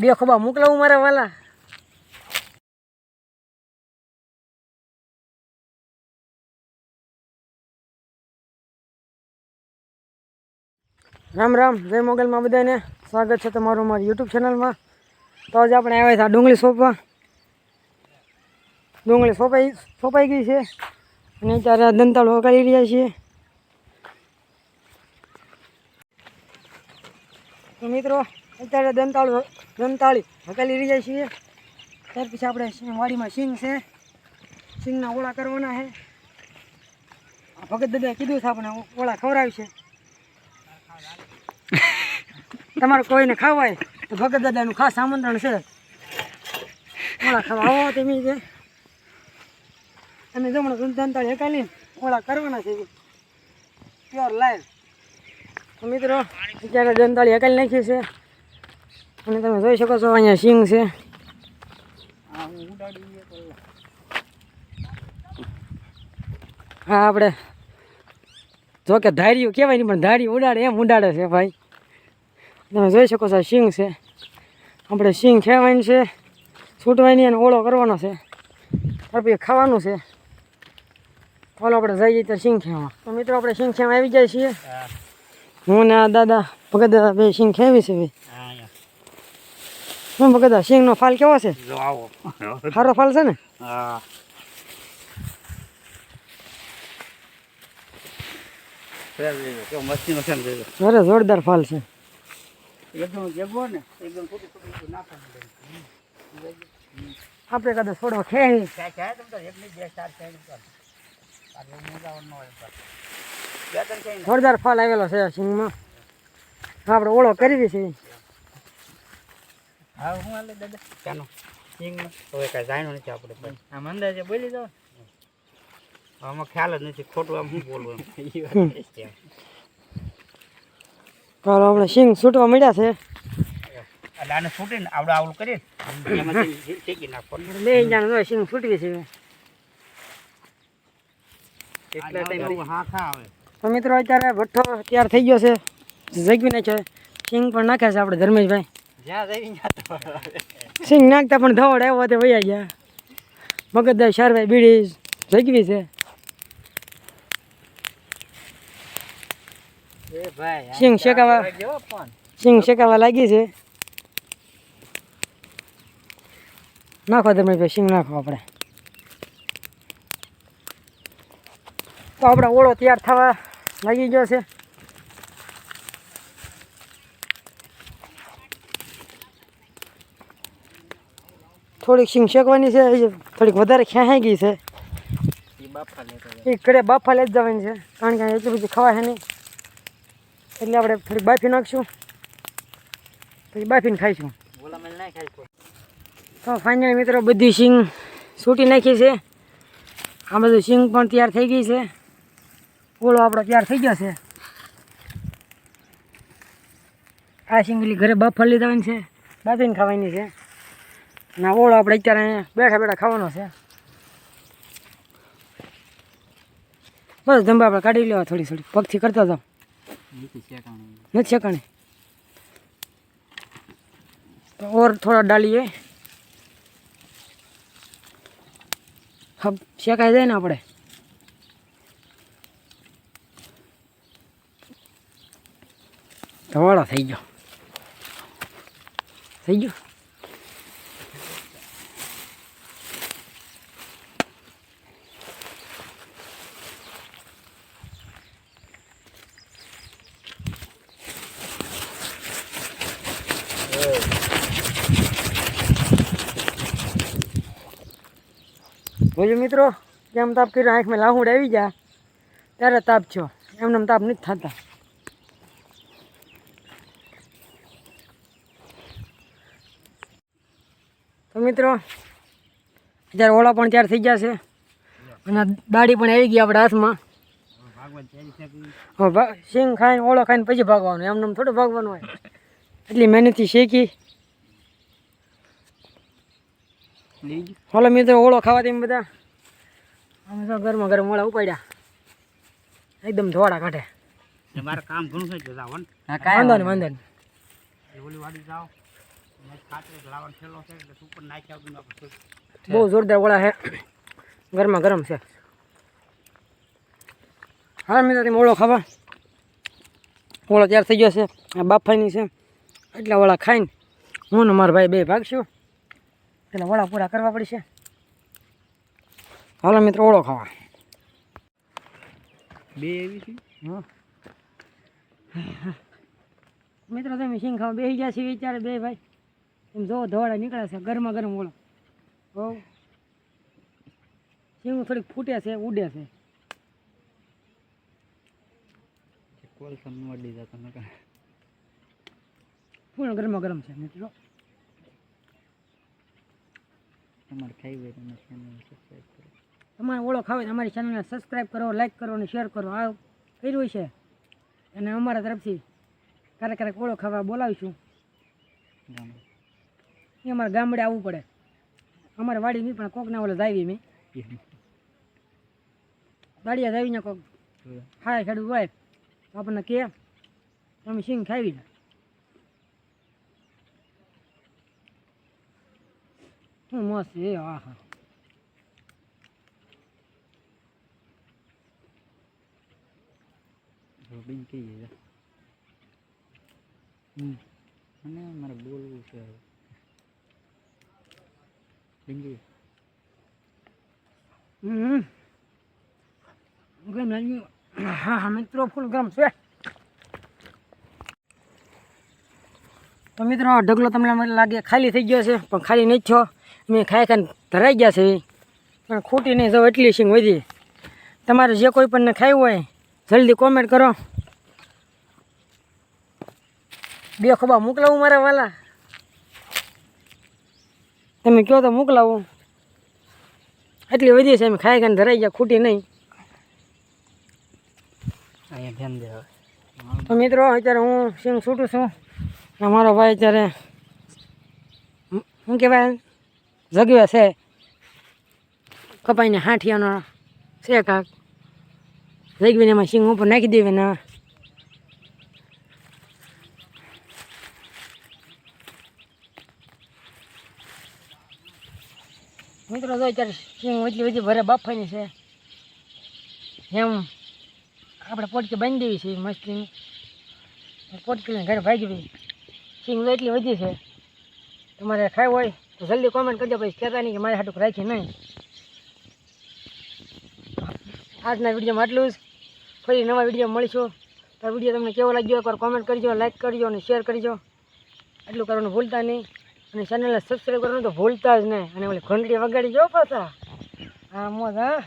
બે ખોબા મોકલાવું મારા વાલા? રામ રામ, જય મોગલમાં બધાને. સ્વાગત છે તમારું મારી યુટ્યુબ ચેનલમાં. તો આજે આપણે આવ્યા હતા ડુંગળી સોંપવા ડુંગળી સોંપાઈ સોંપાઈ ગઈ છે. અને અત્યારે આ દંતાળો કરી રહ્યા છીએ. તો મિત્રો અત્યારે દંતાળું દંતાળી હકાલી રહી જાય છીએ. ત્યાર પછી આપણે વાડીમાં સિંગ છે. સિંગના ઓળા કરવાના છે. ભગત દાદાએ કીધું છે આપણે ઓળા ખવડાવશે તમારે કોઈને ખાવાય તો ભગત દાદાનું ખાસ આમંત્રણ છે. ઓળા ખાવા આવો તમે જે. અને જમણો દંતાળી હકાલી ઓળા કરવાના છે. પ્યોર લાઈવ મિત્રો, અત્યારે દંતાળી હકાલી નાખીએ છે. અને તમે જોઈ શકો છો અહીંયા સિંગ છે. હા આપણે જો કે ધાર્યું કહેવાય નહીં પણ ધારી ઉડાડે એમ ઉડાડે છે ભાઈ. તમે જોઈ શકો છો આ સિંગ છે. આપણે સિંગ ખેવાની છે છૂટવાની અને ઓળો કરવાનો છે. આપણે પછી ખાવાનું છે. ઓલો આપણે જઈએ તો સિંગ ખેવા તો મિત્રો આપણે સિંગ ખેવા આવી જાય છીએ. હું. ને આ દાદા ભગત દાદા બે સિંગ ખેવી છે ભાઈ. શું બધા સિંગનો ફાલ કેવો છે? જો સારો ફાલ છે ને? હા. અરે જોરદાર ફાલ છે. એકદમ જગવો ને એકદમ ફૂટી ફૂટી નાખો આપણે કદાચ થોડો ખે જોરદાર ફાલ આવેલો છે આ સિંગમાં આપણે ઓળો કરી છે. હા હું આલે દાદા? ચાલો. સિંગ હવે કાંઈ જાણ્યું નથી આપણે ભાઈ. આમ અંદાજે બોલી જાઓ આમાં ખ્યાલ જ નથી ખોટું આમ શું બોલવું એમ. આપણે સિંગ છૂટવા મળ્યા છે. એટલે આને છૂટીને આવડું આવડું કરીએ. એમાંથી શેકી નાખવાનું. બે જાણ હોય સિંગ છૂટવી છે. એટલા હા ખા આવે. તો મિત્રો અત્યારે ભઠ્ઠો તૈયાર થઈ ગયો છે. જગવી નાખ્યો સિંગ પણ નાખ્યા છે આપણે ધર્મેશભાઈ. સિંગ નાખતા પણ ધોડ આવ્યો તે વૈયા ગયા. મગજદાર શારભાઈ બીડી જગવી છે. સિંગ શેકાવા સિંગ શેકાવા લાગી છે. નાખો ધર્મેશભાઈ સિંગ નાખો આપણે. તો આપણે ઓળો તૈયાર થવા લાગી ગયો છે. થોડીક સિંગ શેકવાની છે થોડીક વધારે ખેંચાઈ ગઈ છે. એ કડે બાફા લઈ જ જવાની છે કારણ કે એટલી બધી ખવાય નહીં. એટલે આપણે થોડીક બાફી નાખશું. પછી બાફીને ખાઈશું. તો ફાઇનલ મિત્રો બધી સિંગ છૂટી નાખી છે. આ બધું સિંગ પણ તૈયાર થઈ ગઈ છે. ઓળો આપણો તૈયાર થઈ ગયો છે. આ સિંગલી ઘરે બાફા લીધાવાની છે. બાફીને ખાવાની છે. આ ઓળો આપણે અત્યારે બેઠા બેઠા ખાવાનો છે. બસ ધંબા આપણે કાઢી લેવા થોડી થોડી. પગથી કરતા જાઓ. નથી શેકાણી. તો ઓર થોડા ડાલીએ. હબ શેકાઈ જાય ને આપણે. ધવાળો થઈ ગયો. થઈ ગયો? બોલો મિત્રો, જેમ તાપ કર્યો આંખમાં લાહુડ આવી જા ત્યારે તાપ છો એમને તાપ નથી થતા. તો મિત્રો, જ્યારે ઓળા પણ ત્યારે થઈ છે, અને દાઢી પણ આવી ગઈ આપણા હાથમાં. ભા- સિંગ ખાઈને, ઓળો ખાઈને પછી ભાગવાનું એમને એમ થોડું ભાગવાનું હોય. એટલી મહેનતથી શેકી. હાલો મિત્રો ઓળો ખાવા તેમ બધા. અમે તો ગરમા ગરમ ઓળા ઉપાડ્યા. એકદમ ધોળા કાઢે. તમારે કામ ઘણું થઈ ગયું જાવ વાંધો નહીં વાંધો નહીં. ઓલી વાડી જાઓ. બહુ જોરદાર ઓળા છે. ગરમા ગરમ છે. હા મિત્રો તમે ઓળો ખાવા. ઓળો તૈયાર થઈ ગયો છે. આ બાફાઈની છે. એટલા ઓળા ખાઈને હું ને મારા ભાઈ બે ભાગશું. એટલે ઓળા પૂરા કરવા પડશે. હાલો મિત્રો ઓળો ખાવા. બે એવી છે? હા. મિત્રો તમે સિંગ ખાવા બેસી ગયા છીએ વિચારે બે ભાઈ. એમ જો ધોળા નીકળે છે ગરમા ગરમ ઓળો. બહુ સિંગ થોડીક ફૂટે છે ઉડે છે. કોલસા મળી જતો ફૂલ ગરમા ગરમ છે મિત્રો. તમારે ખાઈ હોય તમે ચેનલ સબસ્ક્રાઈબ કરો. તમારે ઓળો ખાવે અમારી ચેનલને સબસ્ક્રાઈબ કરો લાઈક કરો અને શેર કરો. આ કર્યું છે. અને અમારા તરફથી ક્યારેક ક્યારેક ઓળો ખાવા બોલાવીશું. એ અમારે ગામડે આવવું પડે. અમારે વાડી નહીં પણ કોકના ઓલે જાવી મેં. દાડિયા જાવીને કોક હા ખેડૂત હોય તો આપણને કે તમે સિંગ ખાવી મસ્ત એ હા હા રોબિન છે હમ. અને મારે બોલવું છે હવે ડિંગી હમ ગરમ લાગ્યું હા હા મિત્રો ફૂલ ગરમ છે તો મિત્રો ઢગલો તમને મને લાગે ખાલી થઈ ગયો છે પણ ખાલી નહીં છો મેં ખાઈ ખાઈને ધરાઈ ગયા છે પણ ખોટી નહીં જાવ એટલી સિંગ વધી. તમારે જે કોઈ પણને ખાવું હોય જલ્દી કોમેન્ટ કરો. બે ખોબા મોકલાવું મારા વાલા? તમે કહો તો મોકલાવું? એટલી વધી છે એમ ખાઈ ખાઈને ધરાઈ ગયા ખૂટી નહીં. અહીંયા ધ્યાન દે તો મિત્રો અત્યારે હું સિંગ છૂટું છું. અમારો મારો ભાઈ અત્યારે શું કહેવાય? જગ્યા છે. કપાઈને હાંઠિયાનો છે કાંક. જગવીને એમાં સિંગ ઉપર નાખી દેવી ને મિત્રો, જો અત્યારે સિંગ એટલી ઓછી ભરે બાફાની છે. એમ આપણે પોટકી બાંધી દેવી છે મસ્તીની. પોટકીને ઘરે ભાગી ગઈ. સિંગ તો એટલી વધી છે. તમારે ખાવ હોય તો જલ્દી કોમેન્ટ કરજો, પછી કહેતા નહીં કે મારે હાટું રાખી નહીં. આજના વિડીયોમાં આટલું જ. ફરી નવા વીડિયો મળીશું. તો વીડિયો તમને કેવો લાગ્યો, એકવાર કોમેન્ટ કરજો લાઈક કરજો અને શેર કરજો. એટલું કરવાનું ભૂલતા નહીં. અને ચેનલને સબસ્ક્રાઈબ કરવાનું તો ભૂલતા જ નહીં. અને ઓલી ઘંટડી વગાડી જો પાછા. હા, મોજ, હા.